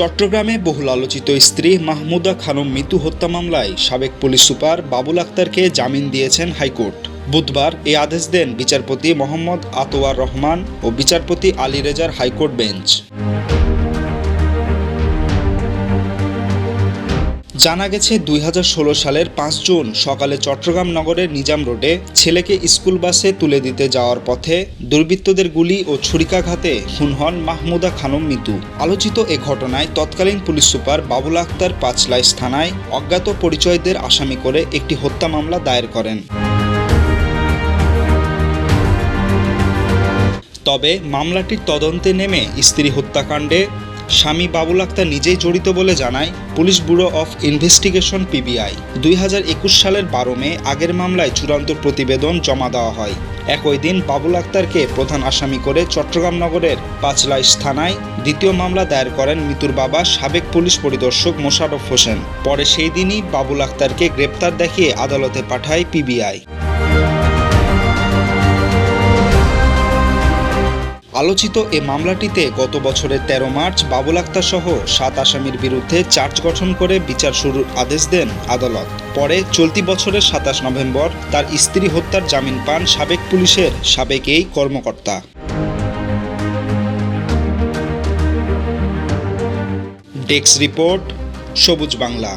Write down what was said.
চট্টগ্রামে বহুল আলোচিত স্ত্রী মাহমুদা খানম মিতু হত্যা মামলায় সাবেক পুলিশ সুপার বাবুল আক্তারকে জামিন দিয়েছেন হাইকোর্ট। বুধবার এই আদেশ দেন বিচারপতি মোহাম্মদ আতোয়ার রহমান ও বিচারপতি আলী রেজার হাইকোর্ট বেঞ্চ। জানা গেছে দুই হাজার ষোলো সালের পাঁচ জুন সকালে চট্টগ্রাম নগরের নিজাম রোডে ছেলেকে স্কুল বাসে তুলে দিতে যাওয়ার পথে দুর্বৃত্তদের গুলি ও ছুরিকাঘাতে খুন হন মাহমুদা খানম মিতু। আলোচিত এ ঘটনায় তৎকালীন পুলিশ সুপার বাবুল আক্তার পাঁচলাইশ থানায় অজ্ঞাত পরিচয়দের আসামি করে একটি হত্যা মামলা দায়ের করেন। তবে মামলাটির তদন্তে নেমে স্ত্রী হত্যাকাণ্ডে স্বামী বাবুল আক্তার নিজেই জড়িত বলে জানায় police bureau of investigation PBI. দুই হাজার একুশ সালের বারো মে আগের মামলায় চূড়ান্ত প্রতিবেদন জমা দেওয়া হয়। একই দিন বাবুল আক্তারকে প্রধান আসামি করে চট্টগ্রাম নগরের পাঁচলাইশ থানায় দ্বিতীয় মামলা দায়ের করেন মিতুর বাবা সাবেক পুলিশ পরিদর্শক মোশাররফ হোসেন। পরে সেই দিনই বাবুল আক্তারকে গ্রেপ্তার দেখিয়ে আদালতে পাঠায় পিবিআই। আলোচিত এ মামলাটিতে গত বছরের তেরো মার্চ বাবুল আক্তার সহ সাত আসামির বিরুদ্ধে চার্জ গঠন করে বিচার শুরুর আদেশ দেন আদালত। পরে চলতি বছরের সাতাশ নভেম্বর তার স্ত্রী হত্যার জামিন পান সাবেক পুলিশের সাবেক এই কর্মকর্তা। ডেস্ক রিপোর্ট, সবুজ বাংলা।